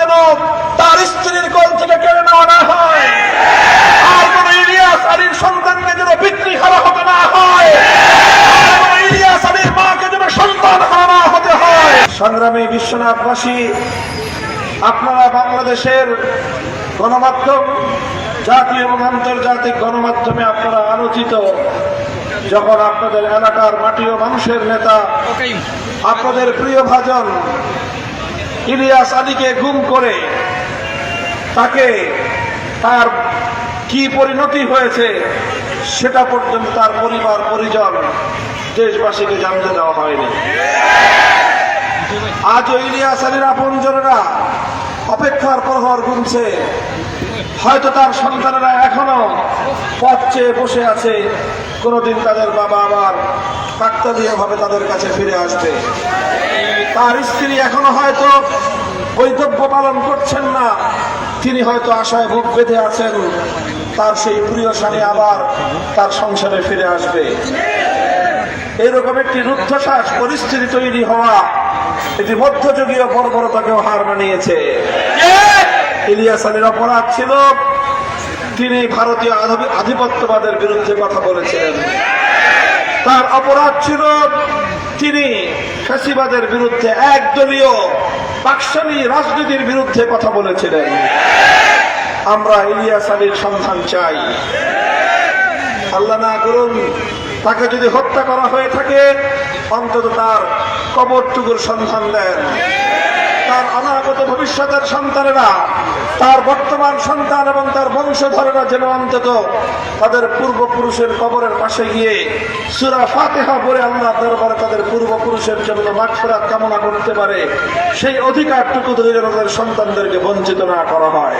যেন তার স্ত্রীর কোল থেকে কেড়ে নেওয়া হয়। আর কোন ইলিয়াস আলীর সন্তানকে যেন হতে না হয়। সংগ্রামী বিশ্বনাথবাসী, আপনারা বাংলাদেশের গণমাধ্যম জাতীয় এবং আন্তর্জাতিক গণমাধ্যমে আপনারা আলোচিত। যখন আপনাদের এলাকার মাটি ও মানুষের নেতা, আপনাদের প্রিয় ভাজন ইলিয়াস আলীকে গুম করে তাকে তার কি পরিণতি হয়েছে সেটা পর্যন্ত তার পরিবার, পরিজন দেশবাসীকে জানতে দেওয়া হয়নি। আজও ইলিয়াস আলীর আপনজনেরা অপেক্ষার প্রহর গুনছে। হয়তো তার সন্তানেরা এখনও পথ চেয়ে বসে আছে, কোনোদিন তাদের বাবা আবার কাকতালীয় ভাবে তাদের কাছে ফিরে আসবে। তার স্ত্রী এখনও হয়তো বৈধব্য পালন করছেন না। তিনি হয়তো আশায় বুক বেঁধে আছেন। তার সেই প্রিয় স্বামী আবার তার সংসারে ফিরে আসবে। এরকম একটি রুদ্ধশ্বাস পরিস্থিতি তৈরি হওয়া এটি মধ্যযুগীয় বর্বরতাকেও হার মানিয়েছে। ইলিয়াস আলীর অপরাধ ছিল, তিনি ভারতীয় আধিপত্যবাদের বিরুদ্ধে কথা বলেছিলেন। তার অপরাধ ছিল, তিনি ফ্যাসিবাদের বিরুদ্ধে একদলীয় পাকশালী রাজনীতির বিরুদ্ধে কথা বলেছিলেন। আমরা ইলিয়াস আলীর সন্ধান চাই। আল্লাহ না করুন, তাকে যদি হত্যা করা হয়ে থাকে, অন্তত তার কবরটুকুর সন্ধান দেন। তার অনাগত ভবিষ্যতের সন্তানেরা, তার বর্তমান সন্তান এবং তার বংশধরেরা যেন অন্তত তাদের পূর্বপুরুষের কবরের পাশে গিয়ে সুরা ফাতেহা পরে আল্লাহ দরবারে তাদের পূর্বপুরুষের জন্য মাঠফেরাত কামনা করতে পারে। সেই অধিকারটুকু ধরে তাদের সন্তানদেরকে বঞ্চিত না করা হয়।